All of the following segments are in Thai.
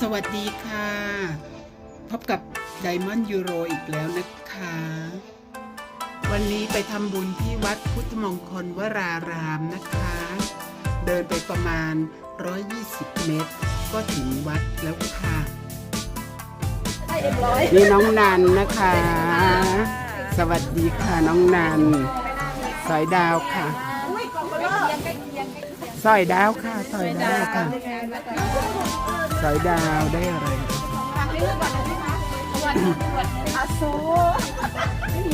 สวัสดีค่ะ พบกับ Diamond Euro อีกแล้วนะคะ วันนี้ไปทำบุญที่วัดพุทธมงคลวรารามนะคะ เดินไปประมาณ 120 เมตร ก็ถึงวัดแล้วค่ะ นี่น้องนันนะคะ สวัสดีค่ะน้องนันสอยดาวค่ะ สอยดาวค่ะสอยดาวค่ะสอยดาวได้อะไร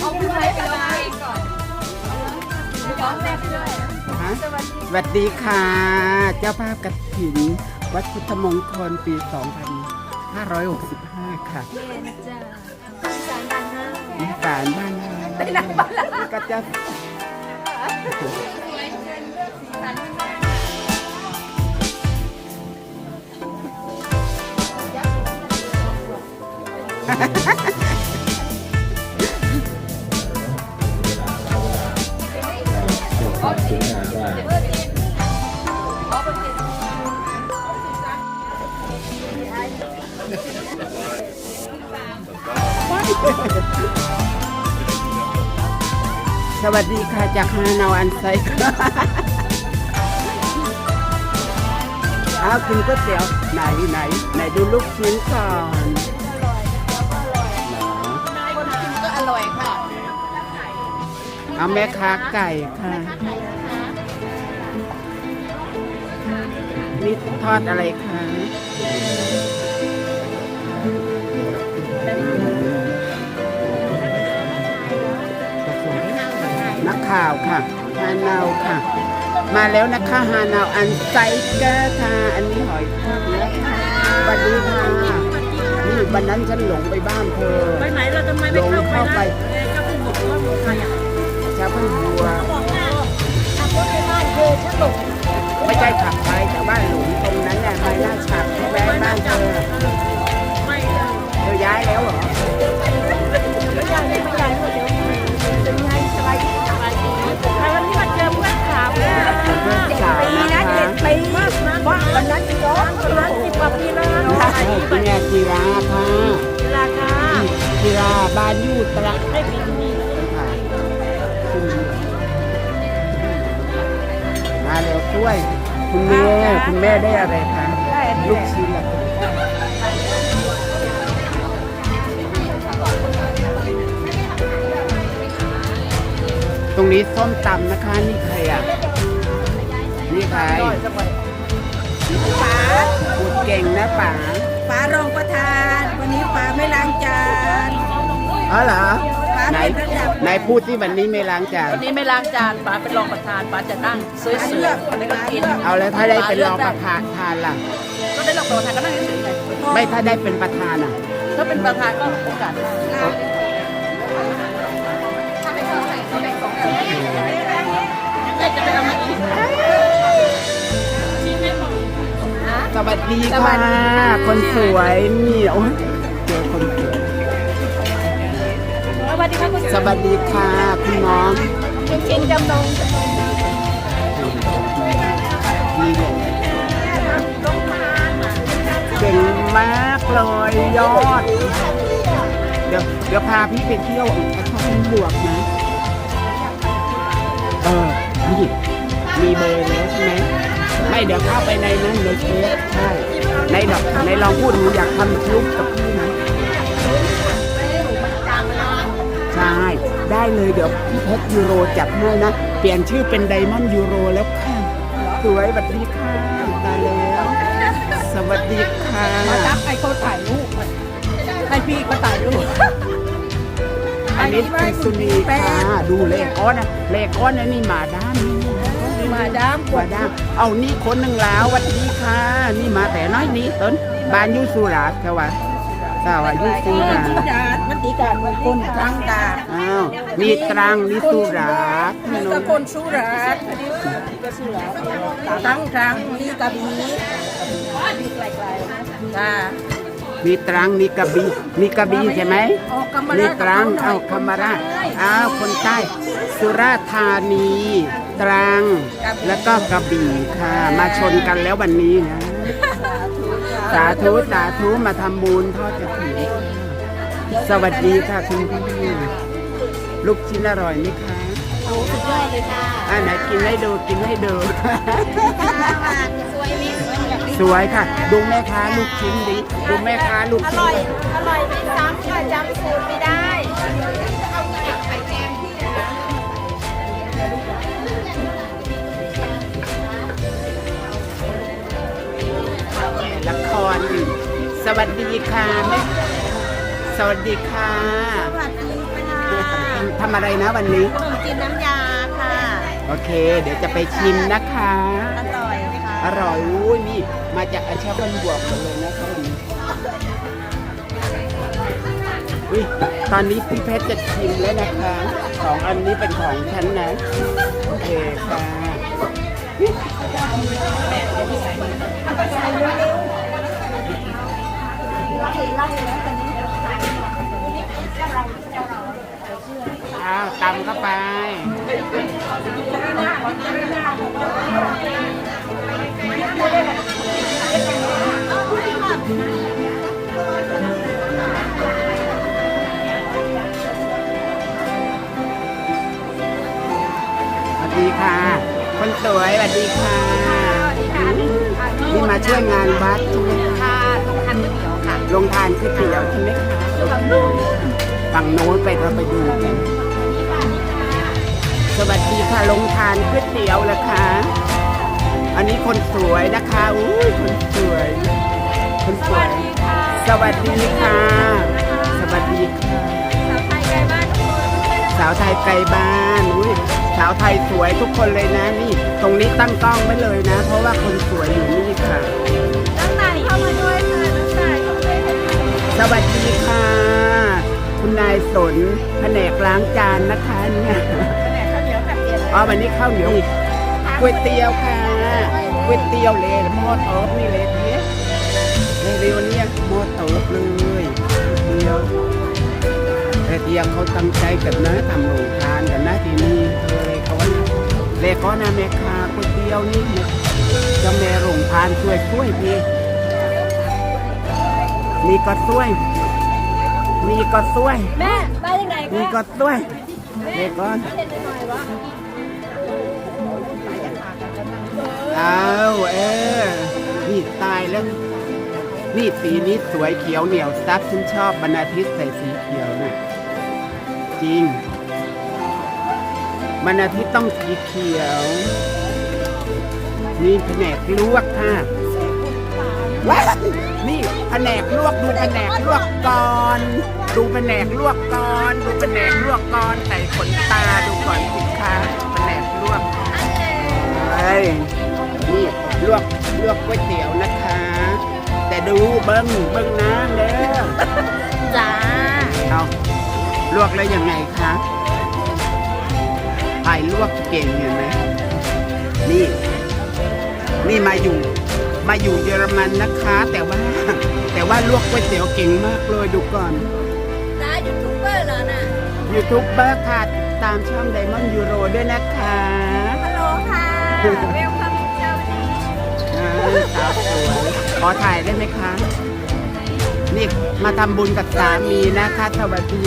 เอาไปไว้ไปไว้ก่อนย้อนแรกด้วยฮะสวัสดีค่ะ เจ้าภาพกฐินวัดพุทธมงคลปี 2565 ค่ะเย็นจ้าสารดันห้าอีสานบ้านเราก็จะ สวัสดีค่ะ จากฮานาวอันไซค่ะอ้าวคุณก๋วยเตี๋ยวไหนไหนไหนดูลูกชิ้นก่อน เอาแม่ค้าไก่ค่ะ นี่ทอดอะไรคะนักข่าวค่ะ ฮานาวค่ะ มาแล้วนะคะฮานาวอันไซเกอร์ค่ะ อันนี้หอยทอดเนื้อค่ะสวัสดีค่ะนี่วันนั้นฉันหลงไปบ้านเธอ ไปไหนเราทำไมไม่เข้าไปนะเอ้ยเจ้าคุณบอกว่าใครอะชาวพันบัวบอกว่าขับรถไปบ้าน เธอฉันหลงไม่ใช่ขับไปแต่บ้านหลุมตรงนั้นแหละไปหน้าฉับที่แวะบ้านเธอไม่เธอย้ายแล้วเหรอแล้ายไม่ย้ายหมดเลยว คุณแม่ได้อะไรคะลูกชิ้นเหรอคะตรงนี้ส้มตำนะคะ นี่ใครอะ นี่ใครป๋าพูดเก่งนะป๋าป๋ารองประธาน วันนี้ป๋าไม่ล้างจานอ๋อเหรอป๋า ไหนเป็นระดับไหนพูดที่วันนี้ไม่ล้างจานวันนี้ไม่ล้างจานป๋าเป็นรองประธานป๋าจะนั่งสวยๆแล้วก็กินเอาแล้วถ้าได้เป็นรองประธานทานล่ะก็ได้รองประธานก็นั่งเฉยๆไงไม่ถ้าได้เป็นประธานอะถ้าเป็นประธานก็โอกาสได้จะไปเอามาอีกสวัสดีค่ะ คนสวยนี่โอ้ยเจอ วัสดีค่ะคุณสวัสดีค่ะคุณน้องคุณชินจำนงดีเลยเก่งมากเลยยอด เดี๋ยวเดี๋ยวพาพี่ไปเที่ยวเขาเป็นบวกนะเออนี่มีเบอร์แล้วใช่ไหมไม่เดี๋ยวเข้าไปในนั้นในเฟซใช่ในดอกในลองพูดหนูอยากทำรูปกับพี่นะ ใช่ ได้เลยเดี๋ยวพี่เพชรยูโรจัดให้นะ เปลี่ยนชื่อเป็นไดมอนด์ยูโรแล้วค่ะสวยสวัสดีค่ะตายแล้วสวัสดีค่ะมาจับไอ้เขาถ่ายรูปให้พี่เขาถ่ายรูปอันนี้คุณสุนีค่ะดูเลขก้อนนะเลขก้อนนะนี่หมาด้ามนี่มาดามหมาด้ามเอานี่คนหนึ่งแล้วสวัสดีค่ะ นี่มาแต่น้อยนี้ต้นบานยูสุราษฎร์ค่ะวะ สาวาอยูสุราษฎร์ดามันตีการมันคนตั้งตาอ้าวนี่ตรังนี่สุราษฎร์มีสกลสุราษฎร์ทั้งทั้งมีกระบี่มีไกลๆจ้านี่ตรังนี่กระบี่นี่กระบี่ใช่ไหมออกกำมะนี่ระตรังเอาคำมาราชอ้าวคนใต้สุราษฎร์ธานี ตรัง แล้วก็กระบี่ค่ะ มาชนกันแล้ววันนี้นะ สาธุจ้าสาธุสาธุมาทำบุญทอดกระถิ่นสวัสดีค่ะคุณพี่ลูกชิ้นอร่อยไหมคะโอ้สุดยอดเลยค่ะอ่าไหนกินให้ดูกินให้ดูสวยไหมสวยค่ะ ดูแม่ค้าลูกชิ้นดิดูแม่ค้าลูกอชิ้นร่อยอร่อยไม่ซ้ำค่ะจำสูตรไม่ได้ ครอยู่สวัสดีค่ะแม่สวัสดีค่ะสวัสดีค่ะทำอะไรนะวันนี้ขนมจีนน้ำยาค่ะ โอเค เดี๋ยวจะไปชิมนะคะ อร่อยค่ะอร่อยอุ้ยนี่มาจากอาชาบันบวกหมดเลยนะคะวันนี้อุ้ยตอนนี้พี่เพชรจะชิมแล้วนะคะสองอันนี้เป็นของฉันนะ โอเคค่ะ อ้าวตำเข้าไปสวัสดีค่ะ คนสวยสวัสดีค่ะ นี่มาช่วยงานวัดใช่ ตี๋ยวค่ะลงทานก๋วยเตี๋ยวใช่ไหมคะฝั่งโน้นไปเราไปดูกันสวัสดีค่ะลงทานก๋วยเตี๋ยวเหรอคะ อันนี้คนสวยนะคะอุ้ยคนสวย คนสวย สวัสดีค่ะ สวัสดีค่ะสาวไทยไกลบ้านอุ้ยสาวไทยสวยทุกคนเลยนะนี่ ตรงนี้ตั้งกล้องไว้เลยนะ เพราะว่าคนสวยอยู่นี่ค่ะน้ำตาลเข้ามาด้วย วัสดีค่ะ คุณนายสนแผนกล้างจานนะคะเนี่ยแหนข้าวเหนียวกับเตี๋ยวอ๋อวันนี้ข้าวเหนียวอีกก๋วยเตี๋ยวค่ะก๋วยเตี๋ยวเลยหม้อเติบนี่เลยเนี่ยเร็วๆเนี่ยหม้อเติบเลยก๋วยเตี๋ยวแต่เดียวเขาตั้งใจกันนะทำโรงทานกันนะที่นี่เออเลยเขาว่าเลยก็นะแม่ค้าก๋วยเตี๋ยวนี่นะเจะแม่โรงทานช่วยช่วยพี่ นี่ก็ช่วยนี่ก็ช่วย แม่มาจากไหนนี่คะก็ช่วยเด็กก่อนเห็นหน่อยวะเอาเออนี่ตายแล้ว นี่สีนี้สวยเขียวเหนียวซับฉันชอบบรรณาทิตย์ใส่สีเขียวน่ะ จริงบรรณาทิตย์ต้องสีเขียวนี่แผนกลวกค่ะว้าย นี่แผนกลวกดูแผนกลวกก่อนดูแผนกลวกก่อนดูแผนกลวกก่อนใส่ขนตาดูก่อนสิคะแผนกลวกเฮ้ยนี่ลวกลวกก๋วยเตี๋ยวนะคะ แต่ดูเบิ้งเบิ้งน้ำเด้อจ้าเอาลวกแล้วยังไงคะถ่ายลวกเก่งเห็นไหมนี่นี่มาอยู่มาอยู่เยอรมันนะคะ แต่ว่า แต่ว่าลวกก๋วยเตี๋ยวเก่งมากเลยดูก่อนจ้ายูทูบเบอร์เหรอน่ะยูทูบเบอร์ค่ะติดตามช่องไดมอนด์ยูโรด้วยนะคะฮัลโหลค่ะเวลคัมเจ้าดีอ่าสาวสวยขอถ่ายได้ไหมคะ นี่มาทำบุญกับสามีนะคะสวัสดี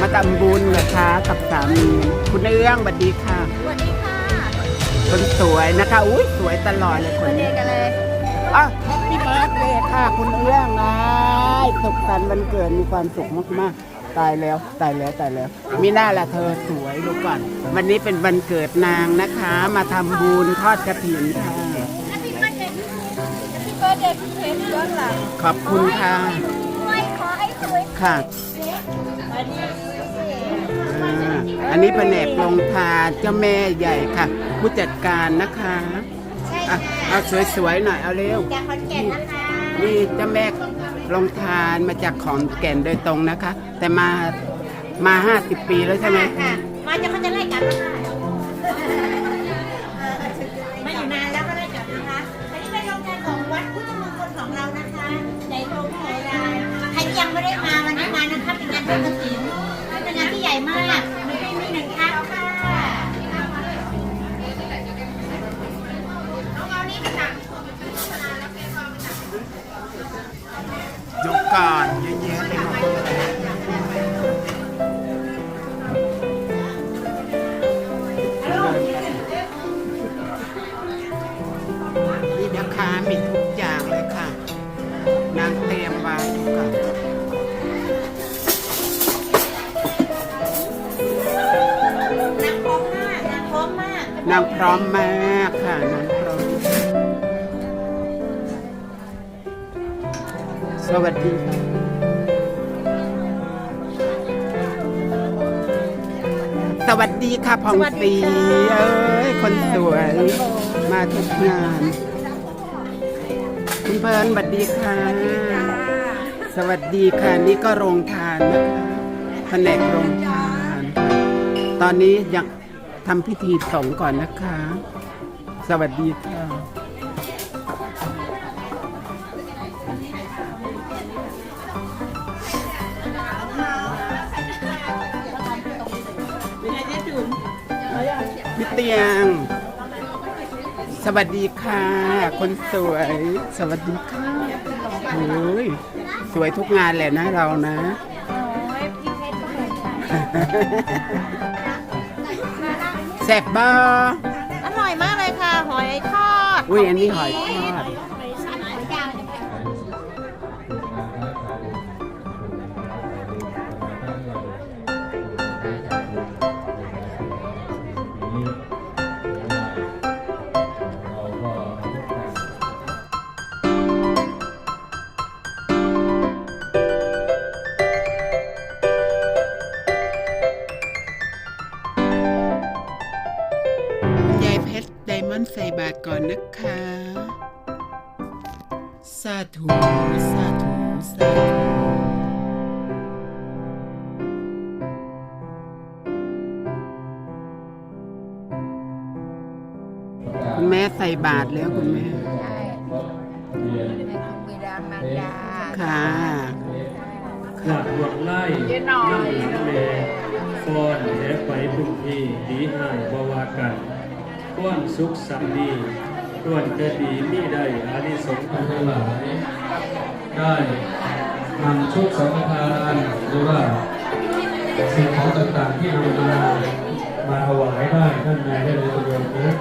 มาทำบุญนะคะกับสามีคุณเอื้องสวัสดีค่ะสวัสดีค่ะคนสวยนะคะอุ้ยสวยตลอดเลยควันนนี้เดียวกันเลยอะพี่เบิร์ดเลย ค่ะคุณเอื้องนะสุขสันต์วันเกิดมีความสุขมากๆ ตายแล้วตายแล้วตายแล้วมีหน้าละเธอสวยดูก่อน วันนี้เป็นวันเกิดนางนะคะ มาทำบุญทอดกระถิ่นค่ะพี่เบิร์ดเดย์พี่เบิร์ดเดย์พี่เพชรย้อนหลังขอบคุณค่ะไม่ขอให้สวยค่ะวันนี้อ่าอันนี้แผนกลงทานเจ้าแม่ใหญ่ค่ะ ผู้จัดการนะคะใช่อะค่ะเอาสวยๆหน่อยเอาเร็ว จากขอนแก่นนะคะ นี่เจ้าแม่ลงทานมาจากขอนแก่นโดยตรงนะคะ แต่มามาห้าสิบปีแล้วใช่ไหมค่ะมาจะเขาจะไล่กลับแล้วค่ะมาอยู่นานแล้วก็ไล่กลับนะคะอันนี้เป็นโรงทานของวัดพุทธมงคลของเรานะคะใหญ่โตมโหฬารใครที่ยังไม่ได้มาวันนี้มานะคะเป็นงานทอดกฐินเป็นงาน ก่อนเยอะแยะไปหมดนี่นะคะมีทุกอย่างเลยค่ะ นางเตรียมไว้ดูก่อนางพร้อมมากนางพร้อมมากนางพร้อมมากค่ะนาง สวัสดีค่ะสวัสดีค่ะพองศรีเอ้ยคนสวย มาทุกงาน คุณเพลินสวัสดีค่ะ สวัสดีค่ะนี่ก็โรงทานนะคะแผนกโรงทานค่ะตอนนี้ยังทำพิธีสงฆ์ก่อนนะคะ สวัสดีค่ะ พี่เตียง สวัสดีค่ะ คนสวย สวัสดีค่ะโอ้ยสวยทุกงานแหละนะเรานะโอ้ยพี่เพชรก็เหมือนกันแซ่บบ้าอร่อยมากเลยค่ะ หอยทอดอุ้ยอันนี้หอยทอด มอนด์ใส่บาทก่อนนะคะ สาธุ สาธุ สาธุคุณแม่ใส่บาทแล้วคุณแม่ ใช่ในคุณบิดามารดาค่ะหลักหวกไล่นั่งเลฟอนแหไปพุ่งที่ดีหายบวากัน ก้อนสุขสันต์ดีด้วนจะดีมีได้อานิสงส์ทั้งหลาย ได้นำชุดสังฆทานหรือว่าสิ่งของต่างๆที่นำมามาถวายได้ท่านนายได้เลยตัวเดียวนะ